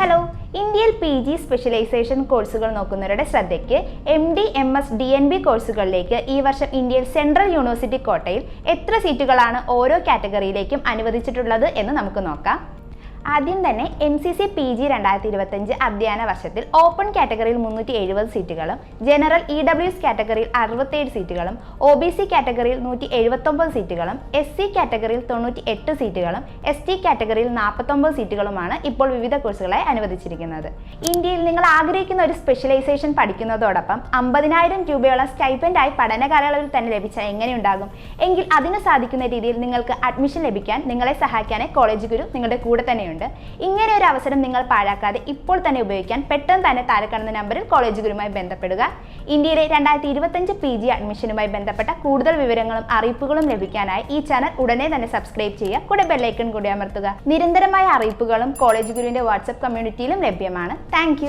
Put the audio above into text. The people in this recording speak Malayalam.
ഹലോ ഇന്ത്യയിൽ പി ജി സ്പെഷ്യലൈസേഷൻ കോഴ്സുകൾ നോക്കുന്നവരുടെ ശ്രദ്ധയ്ക്ക് M D M S D N B കോഴ്സുകളിലേക്ക് ഈ വർഷം ഇന്ത്യയിൽ സെൻട്രൽ യൂണിവേഴ്സിറ്റി കോട്ടയിൽ എത്ര സീറ്റുകളാണ് ഓരോ കാറ്റഗറിയിലേക്കും അനുവദിച്ചിട്ടുള്ളത് എന്ന് നമുക്ക് നോക്കാം. ആദ്യം തന്നെ M C C P G രണ്ടായിരത്തി ഇരുപത്തഞ്ച് അധ്യയന വർഷത്തിൽ ഓപ്പൺ കാറ്റഗറിയിൽ മുന്നൂറ്റി എഴുപത് സീറ്റുകളും ജനറൽ ഇ ഡബ്ല്യു എസ് കാറ്റഗറിയിൽ അറുപത്തേഴ് സീറ്റുകളും ഒ ബി സി കാറ്റഗറിയിൽ നൂറ്റി എഴുപത്തൊമ്പത് സീറ്റുകളും എസ് സി കാറ്റഗറിയിൽ തൊണ്ണൂറ്റി എട്ട് സീറ്റുകളും എസ് ടി കാറ്റഗറിയിൽ നാൽപ്പത്തൊമ്പത് സീറ്റുകളുമാണ് ഇപ്പോൾ വിവിധ കോഴ്സുകളായി അനുവദിച്ചിരിക്കുന്നത്. ഇന്ത്യയിൽ നിങ്ങൾ ആഗ്രഹിക്കുന്ന ഒരു സ്പെഷ്യലൈസേഷൻ പഠിക്കുന്നതോടൊപ്പം അമ്പതിനായിരം രൂപയോളം സ്റ്റൈപ്പൻഡായി പഠന കാലയളവിൽ തന്നെ ലഭിച്ചാൽ എങ്ങനെയുണ്ടാകും എങ്കിൽ അതിന് സാധിക്കുന്ന രീതിയിൽ നിങ്ങൾക്ക് അഡ്മിഷൻ ലഭിക്കാൻ നിങ്ങളെ സഹായിക്കാനായി കോളേജ് ഗുരു നിങ്ങളുടെ കൂടെ തന്നെയുണ്ട്. ഇങ്ങനെ ഒരു അവസരം നിങ്ങൾ പാഴാക്കാതെ ഇപ്പോൾ തന്നെ ഉപയോഗിക്കാൻ പെട്ടെന്ന് തന്നെ താഴെ കാണുന്ന നമ്പറിൽ കോളേജ് ഗുരുമായി ബന്ധപ്പെടുക. ഇന്ത്യയിലെ രണ്ടായിരത്തി ഇരുപത്തഞ്ച് പി ജി അഡ്മിഷനുമായി ബന്ധപ്പെട്ട കൂടുതൽ വിവരങ്ങളും അറിയിപ്പുകളും ലഭിക്കാനായി ഈ ചാനൽ ഉടനെ തന്നെ സബ്സ്ക്രൈബ് ചെയ്യുക. കൂടെ ബെല്ലൈക്കൺ കൂടി അമർത്തുക. നിരന്തരമായ അറിയിപ്പുകളും കോളേജ് ഗുരുവിന്റെ വാട്സപ്പ് കമ്മ്യൂണിറ്റിയിലും ലഭ്യമാണ്. താങ്ക്